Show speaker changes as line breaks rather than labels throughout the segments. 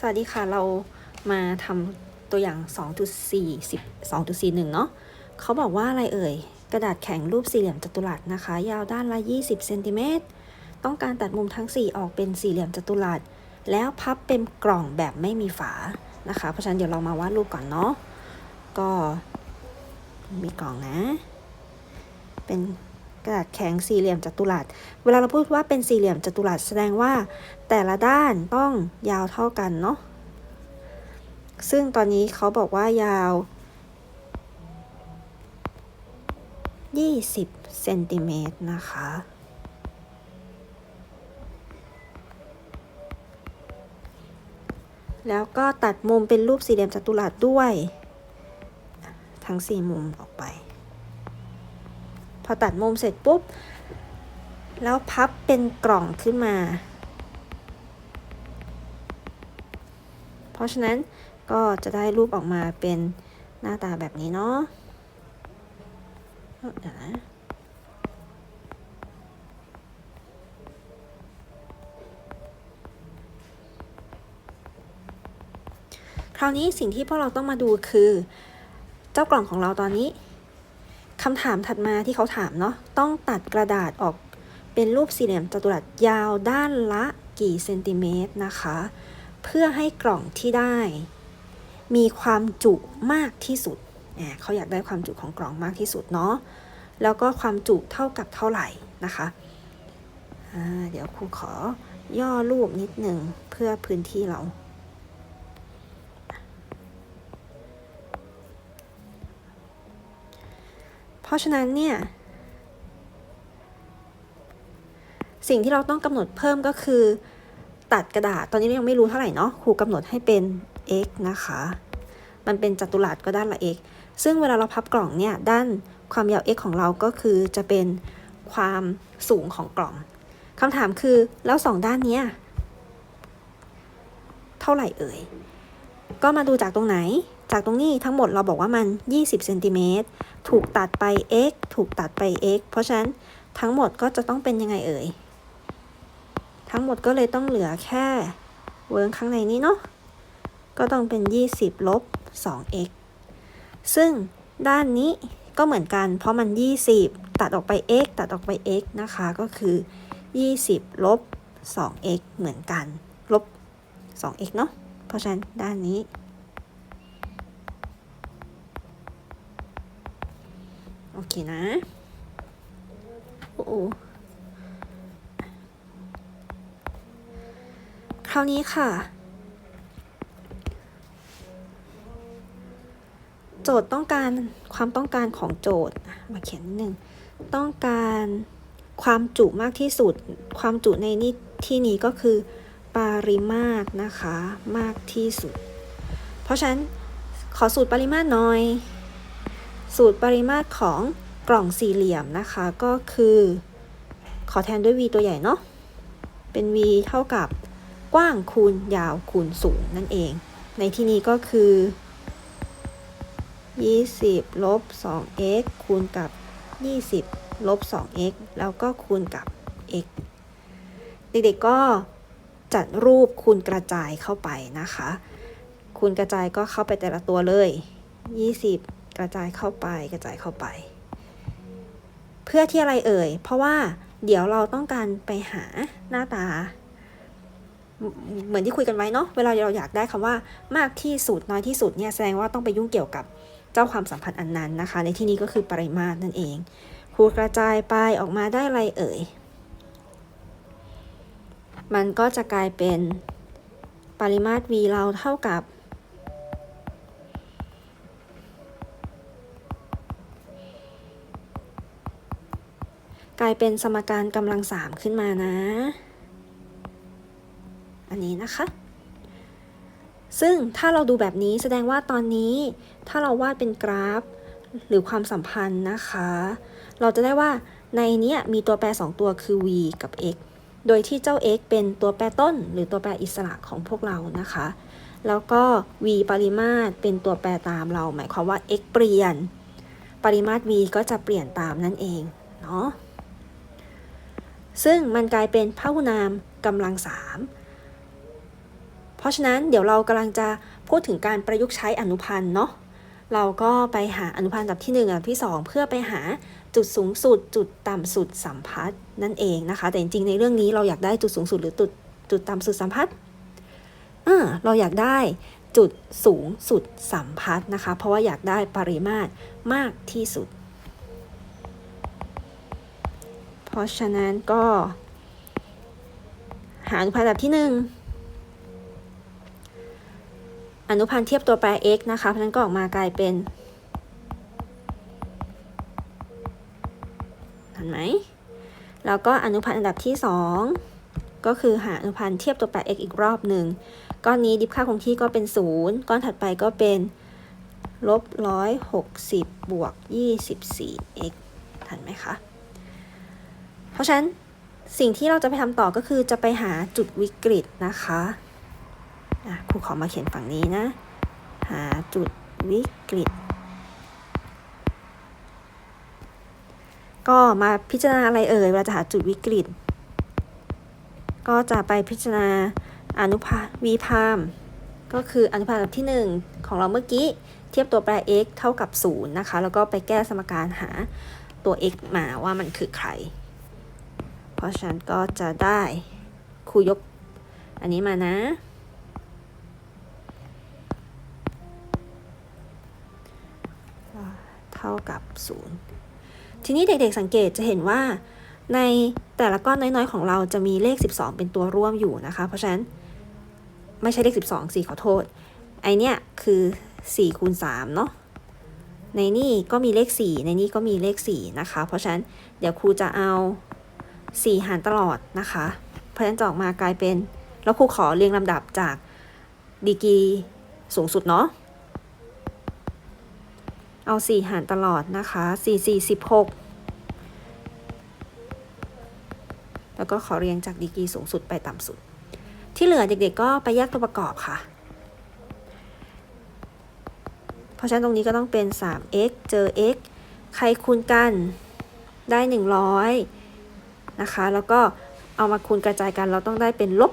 สวัสดีค่ะ เรามาทำตัวอย่าง 2.4 10 2.41 เนาะเขาบอกว่าอะไรเอ่ย กระดาษแข็งรูปสี่เหลี่ยมจัตุรัสนะคะ ยาวด้านละ 20เซนติเมตรต้องการตัดมุมทั้ง 4 ออกเป็นสี่เหลี่ยมจัตุรัส แล้วพับเป็นกล่องแบบไม่มีฝานะคะ เพราะฉะนั้นเดี๋ยวเรามาวาดรูปก่อนเนาะ ก็มีกล่องนะ เป็น ระดาษแข็งสี่เหลี่ยมจัตุรัส เวลาเราพูดว่าเป็นสี่เหลี่ยมจัตุรัสแสดงว่า แต่ละด้านต้องยาวเท่ากันเนาะ ซึ่งตอนนี้เขาบอกว่ายาว 20เซนติเมตรนะคะ แล้วก็ตัดมุมเป็นรูปสี่เหลี่ยมจัตุรัสด้วย ทั้งสี่มุมออกไป พอตัดมุมเสร็จปุ๊บ แล้วพับเป็นกล่องขึ้นมา เพราะฉะนั้นก็จะได้รูปออกมาเป็นหน้าตาแบบนี้เนาะเดี๋ยวนะคราวนี้สิ่งที่พวกเราต้องมาดูคือ เจ้ากล่องของเราตอนนี้ คำถามถัดมาที่เขาถามเนาะต้องตัดกระดาษออกเป็นรูปสี่เหลี่ยมจัตุรัสยาวด้านละกี่เซนติเมตรนะคะ เพื่อให้กล่องที่ได้ มีความจุมากที่สุดเนี่ยเขาอยากได้ความจุของกล่องมากที่สุดเนาะแล้วก็ความจุเท่ากับเท่าไหร่นะคะะเดี๋ยวครูขอย่อรูปนิดหนึ่งเพื่อพื้นที่เรา เพราะฉะนั้นเนี่ย สิ่งที่เราต้องกำหนดเพิ่มก็คือ ตัดกระดาษ ตอนนี้เรายังไม่รู้เท่าไหร่เนาะครูกำหนดให้เป็น x นะคะ มันเป็นจัตุรัสก็ด้านละ x ซึ่งเวลาเราพับกล่องเนี่ย ด้านความยาว x ของเราก็คือจะเป็นความสูงของกล่องคำถามคือแล้วสองด้านเนี้ยเท่าไหร่เอ่ย ก็มาดูจากตรงไหน จากตรงนี้ทั้งหมดเราบอกว่ามัน 20เซนติเมตรถูกตัดไป x ถูกตัดไป x เพราะฉะนั้นทั้งหมดก็จะต้องเป็นยังไงเอ่ย ทั้งหมดก็เลยต้องเหลือแค่เวิร์กข้างในนี้เนาะ ก็ต้องเป็น 20 ลบ 2x ซึ่งด้านนี้ก็เหมือนกัน เพราะมัน 20 ตัดออกไป x ตัดออกไป x นะคะ ก็คือ 20 ลบ 2x เหมือนกัน ลบ 2x เนาะ เพราะฉะนั้นด้านนี้ โอเคนะโอ้คราวนี้ค่ะ โจทย์ต้องการความต้องการของโจทย์มาเขียนนิดนึงต้องการความจุมากที่สุด ความจุในนี้ที่นี้ก็คือ ปริมาตรนะคะ มากที่สุด เพราะฉะนั้นขอสูตรปริมาตรหน่อย สูตรปริมาตรของกล่องสี่เหลี่ยมนะคะก็คือ ขอแทนด้วย v ตัวใหญ่เนาะเป็น v เท่ากับกว้างคูณยาวคูณสูงนั่นเอง ในที่นี้ก็คือ 20ลบ 2x คูณกับ 20ลบ 2x แล้วก็คูณกับ x เด็กๆก็ จัดรูปคูณกระจายเข้าไปนะคะ คูณกระจายก็เข้าไปแต่ละตัวเลย 20 กระจายเข้าไปกระจายเข้าไป เพื่อที่อะไรเอ่ย เพราะว่าเดี๋ยวเราต้องการไปหาหน้าตา เหมือนที่คุยกันไว้เนาะเวลาเราอยากได้คำว่ามากที่สุดน้อยที่สุดเนี่ยแสดงว่าต้องไปยุ่งเกี่ยวกับเจ้าความสัมพันธ์อันนั้นนะคะ ในที่นี้ก็คือปริมาตรนั่นเองคูณกระจายไปออกมาได้อะไรเอ่ย มันก็จะกลายเป็นปริมาตร v เราเท่ากับ กลายเป็นสมการกำลังสามขึ้นมานะ อันนี้นะคะ ซึ่งถ้าเราดูแบบนี้แสดงว่าตอนนี้ ถ้าเราวาดเป็นกราฟหรือความสัมพันธ์นะคะ เราจะได้ว่าในนี้มีตัวแปร 2 ตัวคือ v กับ x โดยที่เจ้า x เป็นตัวแปรต้น หรือตัวแปรอิสระของพวกเรานะคะ แล้วก็ v ปริมาตรเป็นตัวแปรตามเรา หมายความว่า x เปลี่ยน ปริมาตร v ก็จะเปลี่ยนตามนั่นเองเนาะ ซึ่งมันกลายเป็นพหุนามกำลังสามเพราะฉะนั้นเดี๋ยวเรากำลังจะพูดถึงการประยุกต์ใช้อนุพันธ์เนาะ เราก็ไปหาอนุพันธ์อันดับที่1อันดับที่ 2 เพื่อไปหา จุดสูงสุด จุดต่ำสุดสัมพัทธ์นั่นเองนะคะ แต่จริงๆในเรื่องนี้เราอยากได้จุดสูงสุดหรือจุดจุดต่ำสุดสัมพัทธ์อ่าเราอยากได้จุดสูงสุดสัมพัทธ์นะคะ เพราะว่าอยากได้ปริมาตรมากที่สุด เพราะฉะนั้นก็ หาอนุพันธ์อันดับที่ 1 อนุพันธ์เทียบตัวแปร x นะคะเพราะฉะนั้นก็ออกมากลายเป็น ไหม แล้วก็อนุพันธ์อันดับที่ 2 ก็คือหาอนุพันธ์เทียบตัวแปร x อีกรอบหนึ่ง ก้อนนี้ดิฟค่าคงที่ก็เป็น 0 ก้อนถัดไปก็เป็นลบ160บวก 24x ทันไหมคะ เพราะฉะนั้นสิ่งที่เราจะไปทำต่อก็คือจะไปหาจุดวิกฤตนะคะะครูขอมาเขียนฝั่งนี้นะ หาจุดวิกฤต ก็มาพิจารณาอะไรเอ่ยเวลาจะหาจุดวิกฤต ก็จะไปพิจารณาอนุภาวีพามก็คืออนุภาคอันดับที่ 1 ของเราเมื่อกี้เทียบตัวแปร x เท่ากับ 0 นะคะ แล้วก็ไปแก้สมการหาตัว x มาว่ามันคือใคร เพราะฉะนั้นก็จะได้ครูยกอันนี้มานะ เท่ากับ 0 ทีนี้เด็กๆสังเกตจะเห็นว่า ในแต่ละก้อนน้อยๆ ของเราจะมีเลข 12 เป็นตัวร่วมอยู่นะคะ เพราะฉะนั้นไม่ใช่เลข 12สิขอโทษ ไอเนี้ยคือ4คูณ3เนาะในนี่ก็มีเลข 4 ในนี่ก็มีเลข 4 นะคะ เพราะฉะนั้นเดี๋ยวครูจะเอา 4 หารตลอดนะคะ เพราะฉะนั้นจะออกมากลายเป็น แล้วครูขอเรียงลำดับจากดีกีสูงสุดเนาะ เอา 4 หารตลอดนะคะ 4 4 16 แล้วก็ขอเรียงจากดีกรีสูงสุดไปต่ำสุด ที่เหลือเด็กๆก็ไปแยกตัวประกอบค่ะ เพราะฉะนั้นตรงนี้ก็ต้องเป็น 3x เจอ x ใครคูณกันได้ 100 นะคะ แล้วก็เอามาคูณกระจายกันเราต้องได้เป็นลบ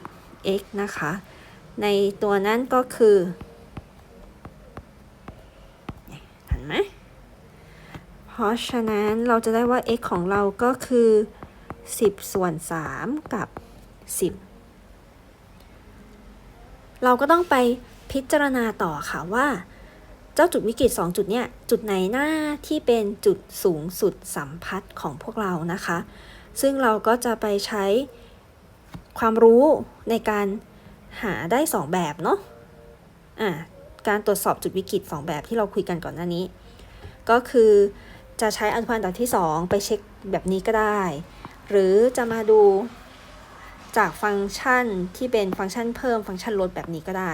40x นะคะ ในตัวนั้นก็คือ เห็นไหม เพ ราะฉะนั้นเราจะได้ว่า x ของเราก็คือ 10 ส่วน 3 กับ 10 เราก็ต้องไปพิจารณาต่อค่ะว่า เจ้าจุดวิกฤต 2 จุดเนี้ยจุดไหนหน้าที่เป็นจุดสูงสุดสัมพัทธ์ของพวกเรานะคะ ซึ่งเราก็จะไปใช้ความรู้ในการหาได้ 2 แบบเนาะอะการตรวจสอบจุดวิกฤต 2 แบบที่เราคุยกันก่อนหน้านี้ ก็คือ จะใช้อนุพันธ์อันดับที่ 2 ไปเช็คแบบนี้ก็ได้ หรือจะมาดูจากฟังก์ชันที่เป็นฟังก์ชันเพิ่มฟังก์ชันลดแบบนี้ก็ได้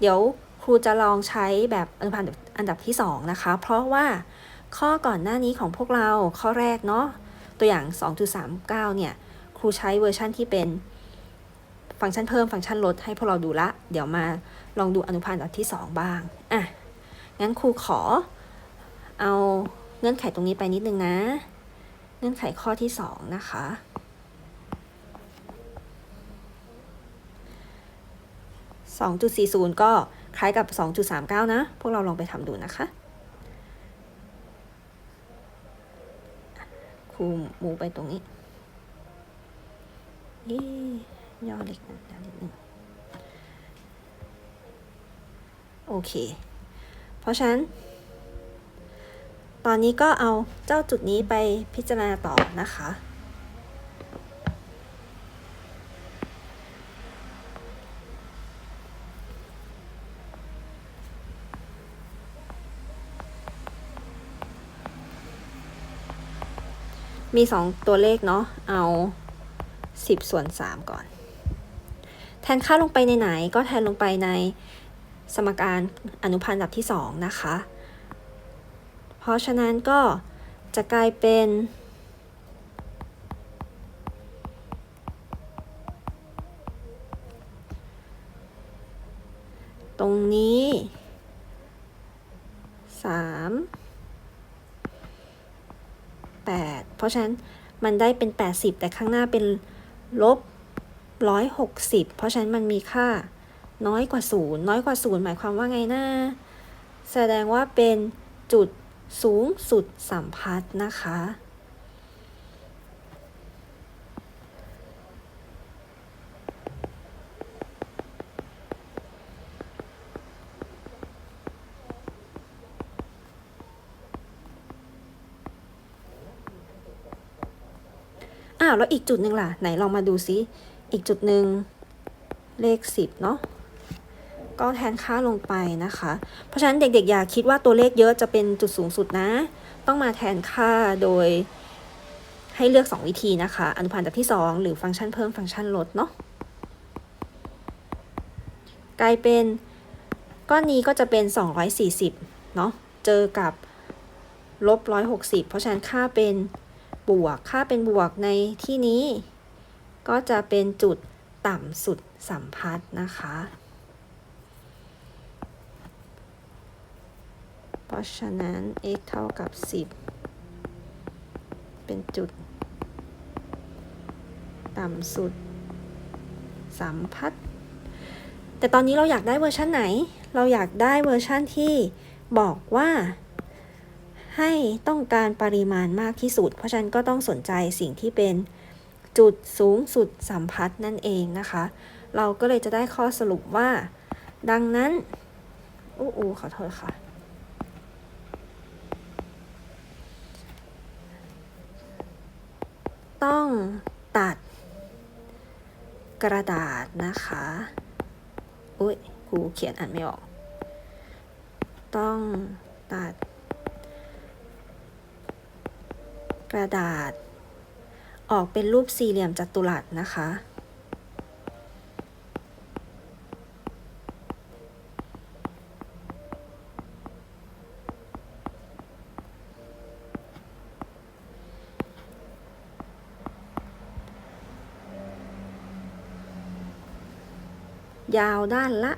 เดี๋ยวครูจะลองใช้แบบอนุพันธ์อันดับที่ 2 นะคะ เพราะว่าข้อก่อนหน้านี้ของพวกเราข้อแรกเนาะตัวอย่าง 2.39 เนี่ย ครูใช้เวอร์ชันที่เป็นฟังก์ชันเพิ่มฟังก์ชันลดให้พวกเราดูละ เดี๋ยวมาลองดูอนุพันธ์อันดับที่ 2 บ้าง อะ งั้นครูขอเอา เงื่อนไขตรงนี้ไปนิดนึงนะ เงื่อนไขข้อที่2นะคะ 2.40 ก็คล้ายกับ 2.39 นะ พวกเราลองไปทำดูนะคะครูมูไปตรงนี้นี่ย่อเล็กนิดนึงโอเค เพราะฉะนั้น ตอนนี้ก็เอาเจ้าจุดนี้ไปพิจารณาต่อนะคะ มี 2 ตัวเลขเนาะ เอา 10 ส่วน 3 ก่อน แทนค่าลงไปในไหน ก็แทนลงไปในสมการอนุพันธ์ดับที่ 2 นะคะ เพราะฉะนั้นก็จะกลายเป็น ตรงนี้ 3 8 เพราะฉะนั้นมันได้เป็น 80 แต่ข้างหน้าเป็นลบ 160 เพราะฉะนั้นมันมีค่าน้อยกว่าศูนย์น้อยกว่าศูนย์หมายความว่าไงนะ แสดงว่าเป็นจุด สูงสุดสัมพัทธ์นะคะ อ้าว แล้วอีกจุดหนึ่งล่ะ ไหนลองมาดูซิ อีกจุดหนึ่งเลขสิบเนาะ ก็แทนค่าลงไปนะคะ เพราะฉะนั้นเด็กๆอย่าคิดว่าตัวเลขเยอะจะเป็นจุดสูงสุดนะ ต้องมาแทนค่าโดยให้เลือก 2 วิธีนะคะ อนุพันธ์แบบที่ 2 หรือฟังก์ชันเพิ่มฟังก์ชันลดเนาะกลายเป็นก้อนนี้ก็จะเป็น 240เนาะเจอกับลบ 160 เพราะฉะนั้นค่าเป็นบวก ค่าเป็นบวกในที่นี้ ก็จะเป็นจุดต่ำสุดสัมพัทธ์นะคะ เพ ราะฉะนั้น x เท่ากับ 10 เป็นจุด ต่ำสุดสัมพัทธ์แต่ตอนนี้เราอยากได้เวอร์ชันไหน เราอยากได้เวอร์ชันที่บอกว่า ให้ต้องการปริมาณมากที่สุด เพราะฉะนั้นก็ต้องสนใจสิ่งที่เป็นจุดสูงสุดสัมพัทธ์นั่นเองนะคะ เราก็เลยจะได้ข้อสรุปว่า ดังนั้นอู้อูขอโทษค่ะ ต้องตัดกระดาษนะคะอุ้ยกูเขียนอ่านไม่ออก ต้องตัด กระดาษ ออกเป็นรูปสี่เหลี่ยมจัตุรัสนะคะ ยาวด้านละ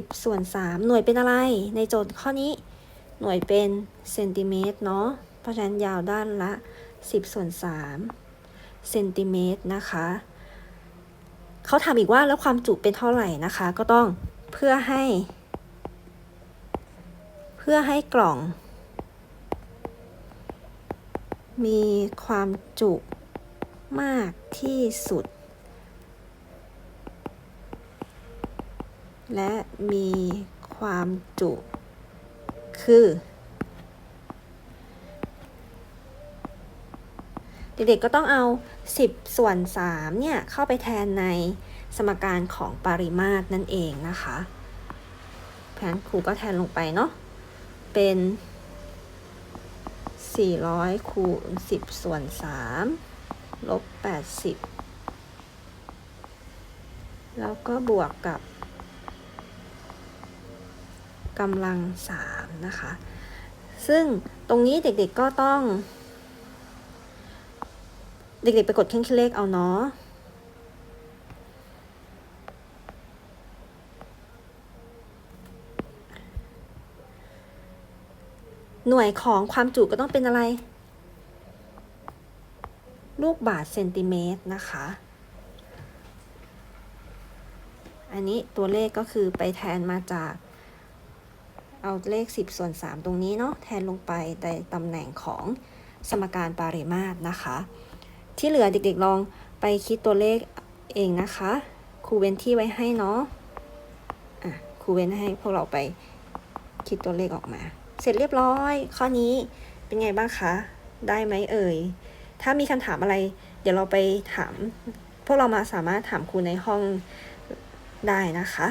10 ส่วน 3 หน่วยเป็นอะไร ในโจทย์ข้อนี้ หน่วยเป็นเซนติเมตรเนาะ เพราะฉะนั้นยาวด้านละ 10 ส่วน 3 เซนติเมตรนะคะ เขาถามอีกว่าแล้วความจุเป็นเท่าไหร่นะคะ ก็ต้องเพื่อให้ เพื่อให้กล่องมีความจุ มากที่สุด และมีความจุคือเด็กๆก็ต้องเอา 10 ส่วน 3 เนี่ย เข้าไปแทนในสมการของปริมาตรนั่นเองนะคะเพราะฉะนั้นครูก็แทนลงไปเนาะ เป็น 400คูณ10 ส่วน 3 ลบ 80 แล้วก็บวกกับกำลัง 3 นะคะ ซึ่งตรงนี้เด็กๆก็ต้อง เด็กๆไปกดเครื่องคิดเลขเอาเนาะหน่วยของความจุก็ต้องเป็นอะไร ลูกบาทเซนติเมตรนะคะ อันนี้ตัวเลขก็คือไปแทนมาจากเอาเลข 10 ส่วน 3 ตรงนี้เนาะแทนลงไปในตำแหน่งของสมการปริมาตรนะคะ ที่เหลือเด็กๆลองไปคิดตัวเลขเองนะคะครูเว้นที่ไว้ให้เนาะอะครูเว้นให้พวกเราไปคิดตัวเลขออกมา เสร็จเรียบร้อย ข้อนี้เป็นไงบ้างคะ ได้ไหมเอ่ย ถ้ามีคำถามอะไร เดี๋ยวเราไปถาม พวกเรามาสามารถถามครูในห้องได้นะคะ